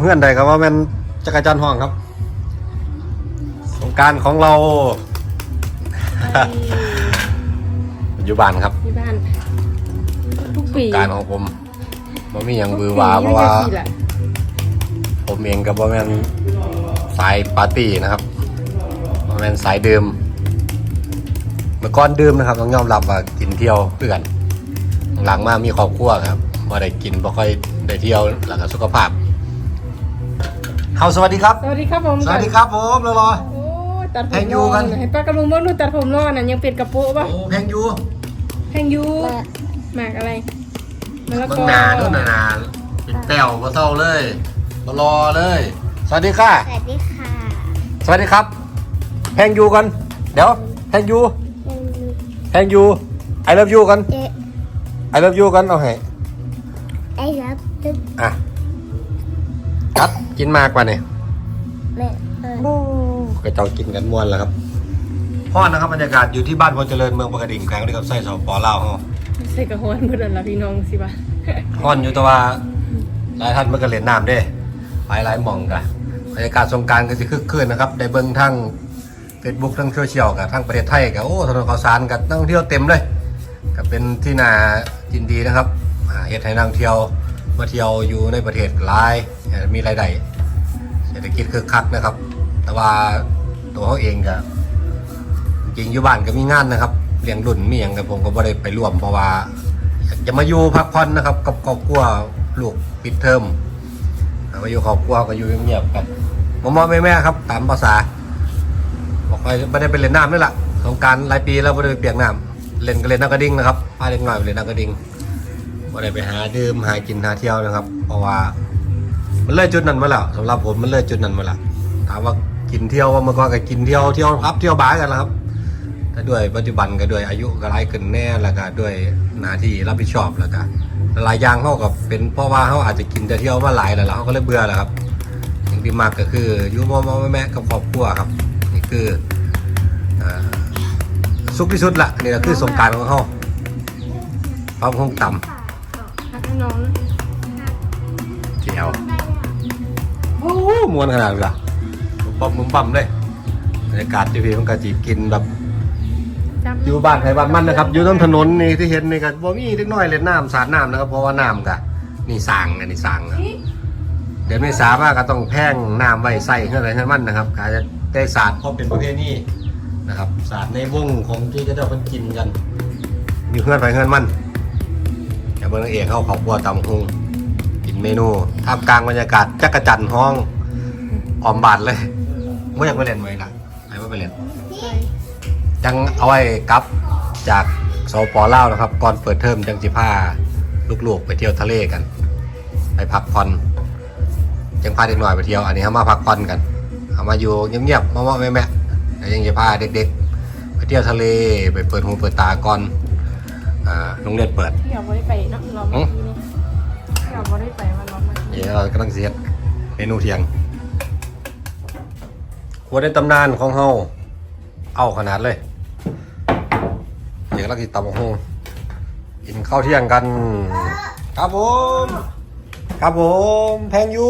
เฮือนใดครับว่าแมันจักรจันทร์ห้องครับ สงกรารของเรา อยู่บ้านครับที่บ้านทุกปีการของผมบ่มีอย่างบือหวาเพราะว่าปีละผมเองกับบ่แม่นสายปาร์ตี้นะครับบ่แม่นสายดื่มเมื่อก่อนดื่มนะครับต้องยอมรับว่ากินเที่ยวเพื่อนหลังมามีครอบครัวครับบ่ได้กินบ่ค่อยได้เที่ยวแล้วก็สุขภาพ เฮาสวัสดีครับ สวัสดีครับผมสวัสดีครับผมรอรอ โอ้ตัดผแพมงอยู่กัน ให้ป้ากระลุงเมื่อนู่นตัดผมรอดน่ะยังเป็นกระโปะปะโอ้แพงอยู่แพงยูหมากอะไรมะละเบิ่กงอหน้าดูหน้าหน้าเป็นแป้วบ่เศร้าเลยบ่รอเลย สวัสดีค่ะ สวัสดีค่ะสวัสดีครับ แพงยูกัน เดี๋ยว แพงยูแพงยูไอเลิฟยูกันเจ๊ไอเลิฟยูกันเอาให้ไอ้รับตึ๊กอะกัด กินมากกว่านี่แม่เออก็เจ้ากินกันม่วนแล้วครับพ่อนะครับบรรยากาศอยู่ที่บ้านพลเจริญเมืองปากกระดิ่งแขวงที่กับไส้สปอลาวเฮาใส่กระหอนเพื่อนละพี่น้องสิบะฮ้อนอยู่แต่ว่าหลายท่านเมื่อก็เล่นน้ำเด้ไปหลายหม่องกันบรรยากาศสงกรารก็สิคึกคืนนะครับได้เบิ่งทั้ง Facebook ทั้งโซเชียลกับทั้งประเทศไทยกับโอ้ถนนข่าวสารกับนักท่องเที่ยวเต็มเลยก็เป็นที่น่ายินดีนะครับอ่าเฮ็ดให้นักท่องเที่ยว มาเที่ยวอยู่ในประเทศหลายมีรายได้เศรษฐกิจคึกคักนะครับ แต่ว่าตัวเขาเองก็จริงอยู่บ้านก็มีงานนะครับเลี้ยงรุ่นมีอย่างกับผมก็บ่ได้ไปร่วมเพราะว่าจะมาอยู่พักผ่อนนะครับกับครอบครัวลูกปิดเทอมมาอยู่ครอบครัวก็อยู่เงียบๆกันมอมอแม่ๆครับตามภาษา บอกไปไม่ได้ไปเล่นน้ำนี่แหละสงการหลายปีแล้วไม่ได้ไปเปียกน้ำเล่นก็เล่นน้ำกระดิ่งนะครับพาเด็กหน่อยเล่นน้ำกระดิ่ง ไม่ได้ไปหาดื่มหากินหาเที่ยวนะครับ เพราะว่ามันเลยจุดนั้นมาแล้วสำหรับผมมันเลยจุดนั้นมาแล้วถามว่ากินเที่ยวว่าเมื่อก่อนก็กินเที่ยวเที่ยวพับเที่ยวบาร์กันแล้วครับแต่ด้วยปัจจุบันก็ด้วยอายุก็หลายขึ้นแน่แล้วก็ด้วยหน้าที่รับผิดชอบแล้วก็หลายอย่างเขาก็เป็นเพราะว่าเขาอาจจะกินแต่เที่ยวมาหลายแล้วเขาก็เลยเบื่อแล้วครับสิ่างที่มากก็คืออยู่มอมอแม่กับครอบครัวครับ นี่คือสุขที่สุดละนี่คือสงการของเขาความคงต่พักให้ น้องำเจียวโอ้มวนขนาดนี้ละปั๊มมุมปั๊มเลยบรรยากาศที่พี่มันก็จีกินแบบจำอยู่บ้านใครบ้านมันนะครับ อยู่ต้นถนนนี่ที่เห็นนี่ก็บ่มีเล็กน้อยเล่นน้ำสาดน้ำนะครับ เพราะว่าน้ำก็นี่สร้างอันนี้สร้างอะเดี๋ยวไม่สามารถก็ต้องแพร่งน้ำไว้ใส่เพื่ออะไรให้มันนะครับอาจจะได้สาดเพราะเป็นประเภทนี้นะครับสาดในวงของที่จะได้คนกินกัน อยู่เพื่อนไปเพื่อนมันอย่า เบิ่งนางเอกเขาขาบัวตำฮงกินเมนูท่ามกลางบรรยากาศจักรจันทร์ห้องออมบาดเลยไม่อยากไปเล่นไว้ละไอ้ว่าไปเล่นจังเอาไว้กลับจากสปอล่าวนะครับ ก่อนเปิดเทอมจังสิพาลูกๆ ไปเที่ยวทะเลกัน ไปพักผ่อนจังพาเด็กหน่อยไปเที่ยวอันนี้เขามาพักผ่อนกันเอามาอยู่เงียบๆมาๆแม่ๆแล้วยังจะพาเด็กๆ ไปเที่ยวทะเลไปเปิดหูเปิดตาก่อน อ่าโรงเรียนเปิดที่เราไม่ได้ไปเนาะเราเมื่อกี้นี่ที่เราไม่ได้ไปวันเราเมื่อกี้เดี๋ยวเรากำลังเสียดเมนูเที่ยงครัวในตำนานของเฮาเอาขนาดเลยเดี๋ยวกำลังติดตามห้องกินข้าวเที่ยงกัน ครับผม ครับผมแพงยู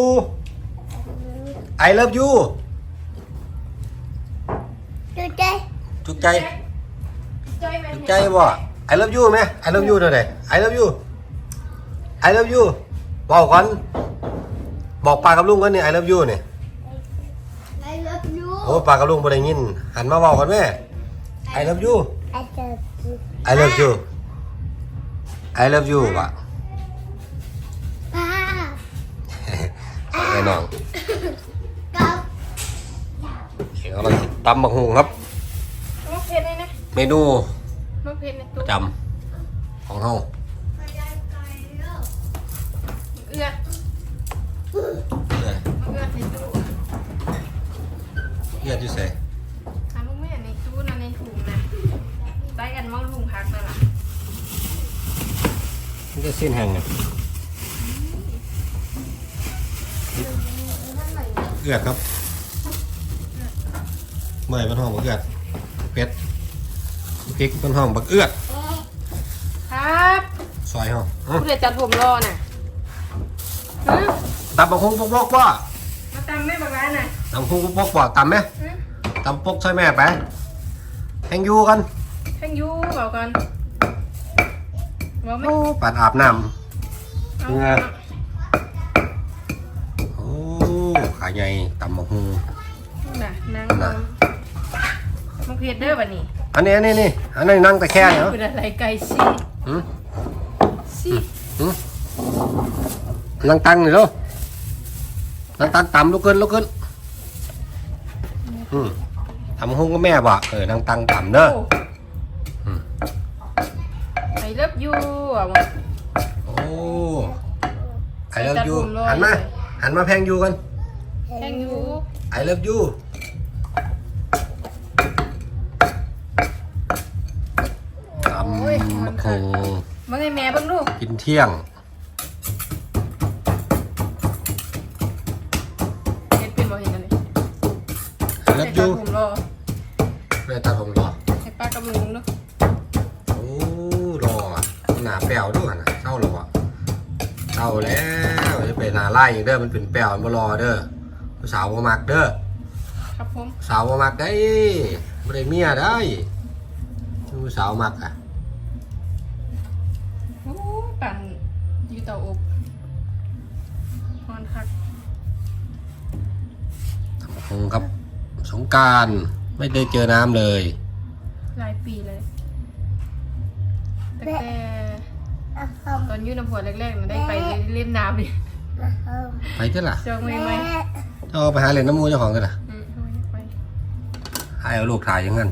ไอเลิฟยูดูใจจุกใจจุกใจบ่ ไอเลิฟยูไหมไอเลิฟยูเท่าไหร่ไอเลิฟยูไอเลิฟยูบอกก่อนบอกปากกับลุงก่อนนี่ไอเลิฟยูนี่ไอ้รับยูโอ้ปากกับลุงบ่ได้ยิน หันมาบอกกันแม่ไอเลิฟยูไอ้เจ็บไอเลิฟยูไอเลิฟยูว่ะ ป้าแน่นอนกับเดี๋ยวเราสิตำบักหุงครับน้องเพชรเลยนะ เมนู น้องเพชรในปตู้ระจำของเฮาเอื้อเอื้อเอื้อในตู้เอื้อที่ใส่อันลูกแม่ในตู้นะในถุงนะได้กันว่าลุงพักนั่นแหละนี่ก็สิ้นแห้งเนี่ยเอื้อครับเมื่อยมันห้องบักเอื้อเป็ด พริกมันห้องบักเอื้อครับซอยห้องผู้เด็ดจัดผมรอน่ะฮะตำบักฮุงปกปกว่ามาตำแม่บักร้านน่ะตำบักฮุงปกปกว่าตำไหมฮะตำปกใช่แม่ไปแหงอยูกันแท่งยูบอกกันบอกไหมโอ้ปาดอาบน้เอาไงำโอ้ขาใหญ่ตำบักฮุงน่ะนางน่ะมันเพียดเด้อบัดนี้ อันนี้อันนี้นี่อันนี้นั่งตะแคงเหรอเป็นอะไรไก่สิหืมสิหืมนั่งตังนี่ลูกนั่งตังต่ำลุกขึ้นลุกขึ้นอืมทำหุ้งก็แม่บอกเออนั่งตังต่ำเด้ออืมไอเลิฟยูอะโอ้ไอเลิฟยูหันมาหันมาแพงยูกันแท่งยูไอเลิฟยูตำบักฮง มาไงแม่เบ้างลู กกินเที่ยงเห็นเป็นบ่เห็นอันนี้ไอเลิฟยูให้ป้าผมรอแม่ตาผมรอให้ป้ากับลุงเนาะโอ้รออะหนาแป๋วด้วยนะเศร้าหรอวะเศร้าแล้วจะเป็นหนาไล่อีกเด้อมันเป็นแป๋วมันบ่รอเด้อผู้สาวบ่มักเด้อครับผมสาวบ่มักได้บ่ได้เมียได้ผู้สาวมักอะ เตาอบฮอนคักทำคงครับ สงกรารไม่ได้เจอน้ำเลย หลายปีเลยแต่แต่อะครับตอนอยุ่น้ำผัวแรกๆมันได้ไปเล่นน้ำดินะครับไปเถอะล่ะจองไม่ไหมแม่เจ้าไปหาเล่นน้ำมูเจ้าของเถอะล่ะอืมเอาไว้ไปให้เอาลูกถ่ายอยังงั้น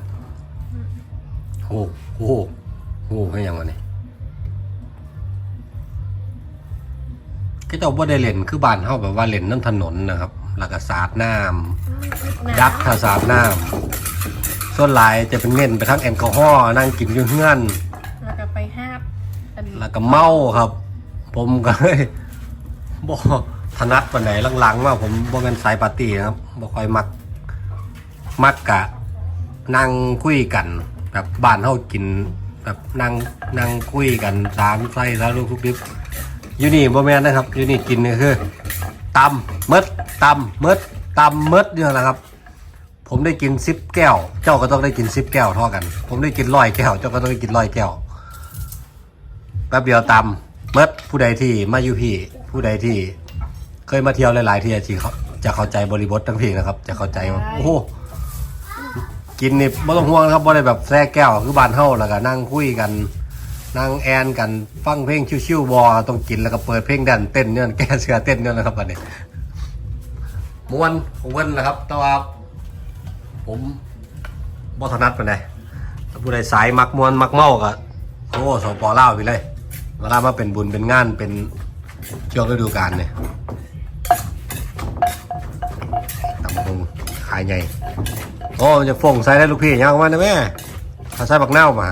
โอ้โหโอ้โหให้ยังวะนี่ ก็เจ้าบ่ได้เล่นคือบ้านเฮาแบบว่าเล่นน้ำถนนนะครับแล้วก็สาดน้ำยักษ์ถ้าสาดน้ำส่วนหลายจะเป็นเน้นไปทั้งแอลกอฮอล์นั่งกินอยู่เงื่อนแล้วก็ไปห้าบอันแล้วก็เมาครับ ผมก็เลยบ่ถนัดปานไหนหลังๆว่าผมบ่เป็นสายปาร์ตี้นะครับบ่ค่อยมักมักกะนั่งคุยกันแบบบ้านเฮากินแบบนั่งนั่งคุยกันสามไส้สามลูกทุกดิบ อยู่นี่บ่แม่นนะครับอยู่นี่กินนี่คือตำมดตำมดตำมดเนี่ยแหละครับ ผมได้กินซิปแก้ว เจ้าก็ต้องได้กินซิปแก้วเท่ากัน ผมได้กินร้อยแก้ว เจ้าก็ต้องได้กินร้อยแก้วแป๊บเดียวตำเมื่อผู้ใดที่มาอยู่พี่ ผู้ใดที่ เคยมาเที่ยวหลายๆที่ที่เขาจะเข้าใจบริบททั้งพี่นะครับ จะเข้าใจว่าโอ้โหกินนี่ไม่ต้องห่วงนะครับบ่ได้แบบแซ่แก้วคือบ้านเฮาแล้วก็นั่งคุยกัน นั่งแอนกันฟังเพลงชิวๆบอต้องกินแล้วก็เปิดเพลงแดนเต้นเนี่ยแก้เสือเต้นเนี่ยนะครับอันนี้ม้วนของเพิ่นนะครับ แต่ว่าผมบ่ถนัดปานถ้าผู้ใดสายมักมวนมักเมาก็โอ้สปอเล่าไปเลยเวลามาเป็นบุญเป็นงานเป็นช่วงฤดูกาลเนี่ยตำบงขายใหญ่โอ้จะฟงใส่ได้ลูกพี่ยังมานะแม่ถ้าใส่บักเน่ามา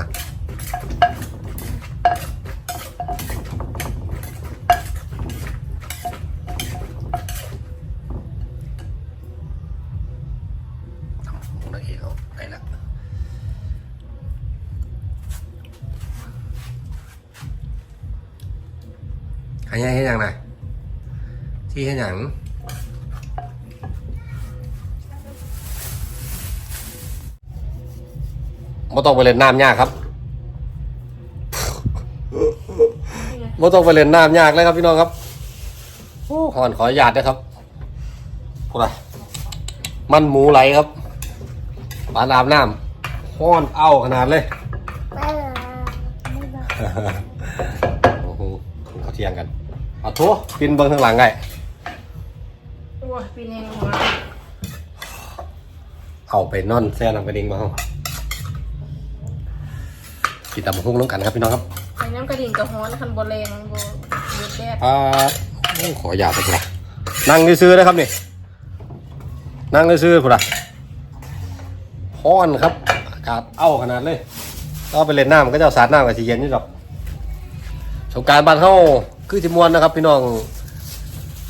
ไม่ต้องไปเล่นน้ำยากครับไม่ต้องไปเล่นน้ำยากเลยครับพี่น้องครับโอ้ขอนขออนุญาตนะครับพูดอะไรมันหมูไหลครับปลาอาบน้ำห้อนเอาขนาดเลยไม่ละไม่ละโอ้โหเขาเทียงกันเอาทัวปินเบิ้งข้างหลังไงโอ้ยปีนี้หัวเอาไปนอนแซ่น้ำกระดิ่งมาห้อง กินตำบักหุ่งน้ำกันครับพี่น้องครับไปน้ำกระดิ่งกับฮ้อนคันโบแรงโบเดือดแดดอ่าโอ้ขออย่าตไปละนั่งซื้อๆนะครับนี่ นั่งซื้อๆพุ่นละฮ้อนครับอากาศเอ้าขนาดเลยก็ไปเล่นน้ำก็จะเอาสาดน้ำกับสีเย็นนี่หรอกสงกรารบ้านเฮาคือจิมวนนะครับ พี่น้อง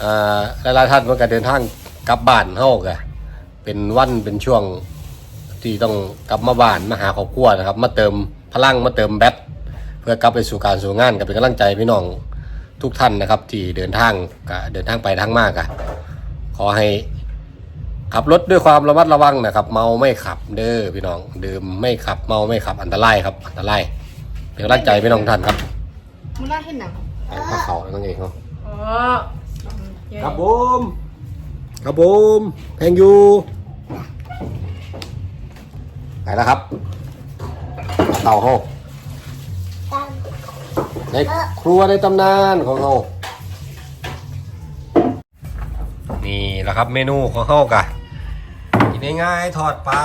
อ่าหลายๆท่านมันก็เดินทางกลับบ้านเฮากะเป็นวันเป็นช่วงที่ต้องกลับมาบ้านมาหาครอบครัวนะครับ มาเติม พลังมาเติมแบตเพื่อกลับไปสู่การสู่งานกับเป็นกำลังใจพี่น้องทุกท่านนะครับ ที่เดินทางกะเดินทางไปทางมากอะขอให้ขับรถด้วยความระมัดระวังนะครับ เมาไม่ขับเด้อพี่น้องดื่มไม่ขับเมาไม่ขับอันตรายครับ อันตรายเป็นกำลังใจพี่น้องท่านครับมึงน่าเห็นหนังพระเขานั่นเองเนาะอ๋อครับผมครับผมแพงยูไปแล้วครับ เต่าห้องตามในครัวในตำนานของเขานี่แหละครับเมนูของเขากะกินง่ายๆทอดปลา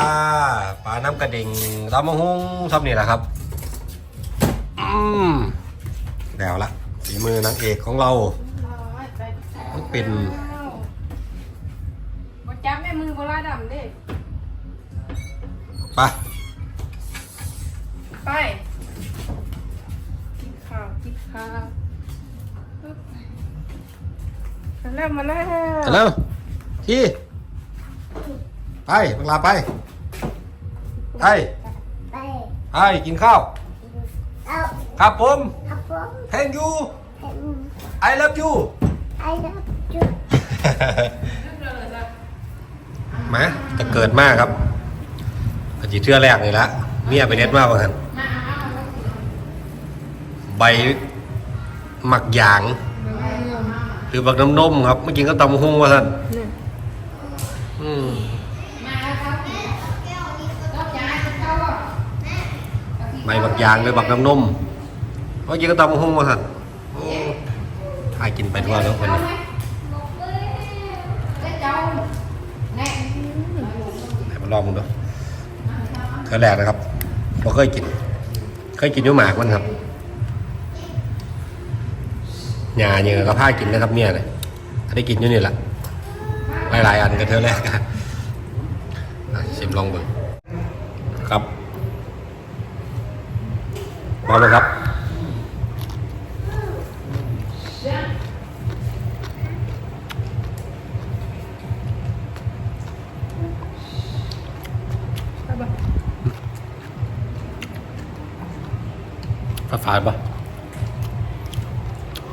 ปลาน้ำกระดิ่งตำมะฮุ้งทำนี่แหละครับอืมแล้วละฝีมือนางเอกของเรามันเป็นบ่จับแม่มือโบราณดำเด้ไป ไปกินข้าวกินข้าวปึ๊บมาแล้วมาแล้วไปแล้วที่ไปบังลาไป ไปไปไปกินข้าวเอาครับผมครับผม thank you เห็น I love you ไอ้รับจุดมาจะเกิดมากครับกะจีเทื่อแรกเลยละเมียไปเน็ตมากว่ากัน ใบหมักหยาง หรือบักน้ำนมครับเมื่อกี้ก็ตำหุ้งว่าท่านอืมใบบักยางหรือบักน้ำนมเมื่อกี้ก็ตำหุ้งว่าท่านโอ้ถ่ายกินไปทั่วแล้วคนนี้มาลองดูเธอแรกนะครับเราเคยกิน เคยกินยุ่หมากมันครับ หยาเยอะก็ผ้ากินนะครับเนี่ยเลยถ้าได้กินอยู่นี่แหละหลายๆอันก็เธอแรกอะอะชิมลองเบิ่งครับพร้อมไหมครับฝาดฝาดปะ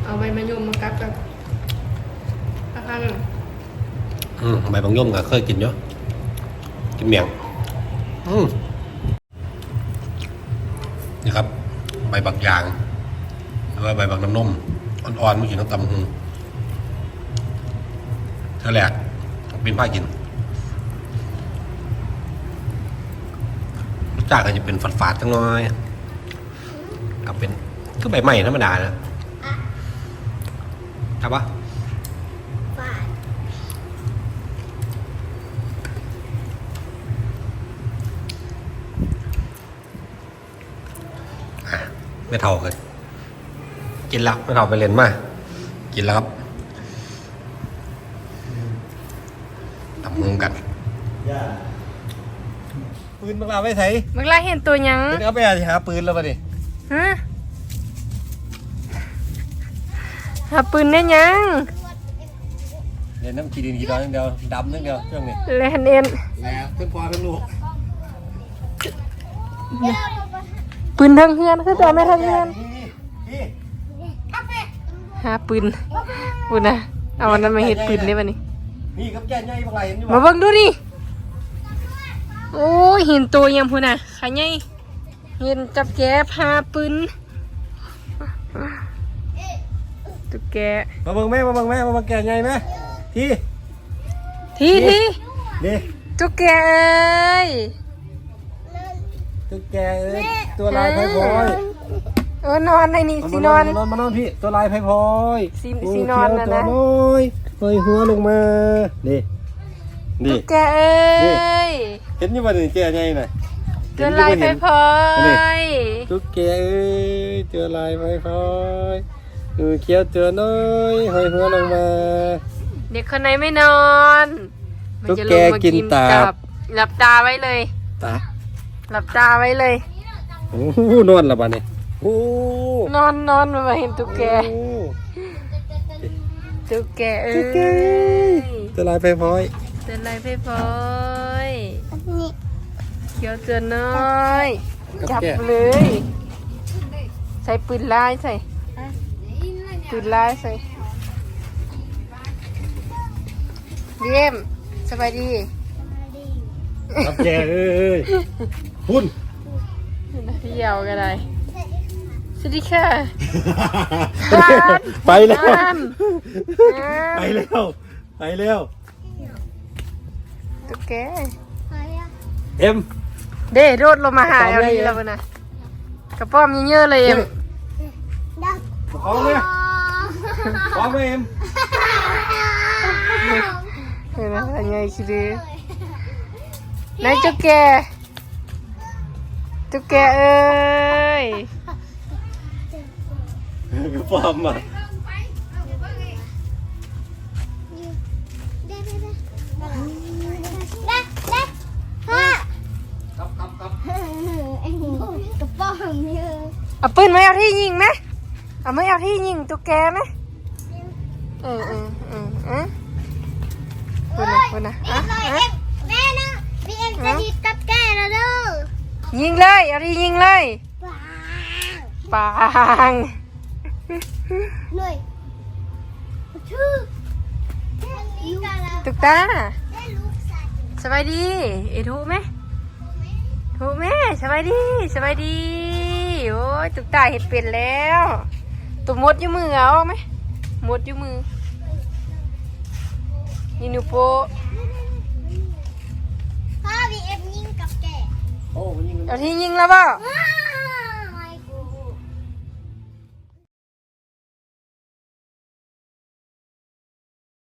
เอาใบมะยมมากัดกับตะข้างหนึ่ง อืม ใบบางย่อมก็เคยกินเยอะกินเมียงอืมนี่ครับ ใบบักยาง หรือว่าใบบักน้ำนมอ่อนๆมื่กี้น้ำตำหงเธอแหลกเป็นผ้ากินรสชาติก็จะเป็นฝาดๆจังน้อยกับเป็นคือใบไม้ธรรมดานะครับปะ ไม่เท่ากันกินแล้วไม่เท่าไปเล่นมากินแล้วครับทำมุงกันปืนมาไม่ใส่เมื่อไรเห็นตัวหยังปืนเอาไปหาปืนแล้วป่ะดิฮะหาปืนได้ยังเล่นน้ำขีดินขีดอนอย่างเดียวดำนิดเดียวช่วงนี้แลนเอ็นแล้วขึ้นพอขึ้นลูก ปืนทั้งเฮือนคือตัวไม่ทั้งเฮือนพี่หาปืนปืนนะเอาวันนั้นมาเห็ดปืนได้ป่ะนี่นี่กับแก่ใหญ่บางไรเห็นอยู่มาเบิ่งดูดิโอ้ยเห็นตัวยังพูน่ะขาใหญ่เห็นจับแกพาปืนตุ๊กแกมาเบิ่งแม่มาเบิ่งแม่มาเบิ่งแก่ใหญ่ไหมที่ทีทีนี่ตุ๊กแกเอ้ย ตุ๊กแกเอ้ยตัวลายไพพลอยเออนอนในนี่สินอน มานอนมานอนพี่ตัวลายไพพลอยสิโอ้สินอนน่ะนะ เขียวตัวน้อยเฮยหัวลงมานี่นี่ ตุ๊กแกเอ้ยเห็นอยังไงนี่แก่ใหญ่น่ะตัวลายไปพลอยตุ๊กแกเอ้ยตัวลายไพพลอยเออเขียวตัวน้อยเฮยหัวลงมา เด็กคนไหนไม่นอน มันจะลงมาตุ๊กแกกินตับ หลับตาไว้เลย ตา หลับตาไว้เลย โอ้โหนอนและบ้านี่โอ้นอนนอนมาเห็นตุ๊กแก โอ้ตุ๊กแกเอ้ตุ๊กแกยตัวลายไพพลอยตัวลายไปพลอยอันนี้เขียวตัวน้อยกับจับแกเลย ใส่ปืนลายใส่ปืนลายใส่เยี่ยมสบายดีครับแกเอ้ย พุ่นพี่ยาวก็ได้สวัสดีค่ะไปแล้วนั่นไปแล้ว ไปแล้วตุ๊กแกไปอะเอ็มเด้โดดลงมาหาตามเอาได้ดีไงแล้วนะกระป้อมเยอะๆเลยเอ็มดักพร้อมไหมพร้อมไหมเอ็มเห็นไหมอะไรไงคิดดูนายตุ๊กแก ตุ๊กแกเอ้ยพร้อมอะได้ได้ได้ได้ได้พ่อครับครับครับไอ้หนูกระป๋องเยอะเอาปืนไหมเอาที่ยิงไหมเอาไม่เอาที่ยิงตุ๊กแกไหมเออเออเออเออคนนะคนนะอะเลยอะเอ็มแม่นะพี่เอ็มจะดีกับแกแล้วเด้อ ยิงเลยเอาที่ยิงเลยว้าวปังหน่อยชื่อลูกตุ๊กตาได้ลูกสัตว์สบายดีเอถูกไหมถูกไหมสบายดีสบายดีโอ้ยตุ๊กตาเห็ดเป็นแล้วตัวมดอยู่มือเอาไหมมดอยู่มือนี่หนูโปะพ่อพี่เอ็มยิงแกโอ้ยิงเอาที่ยิงแล้วเปล่าว้า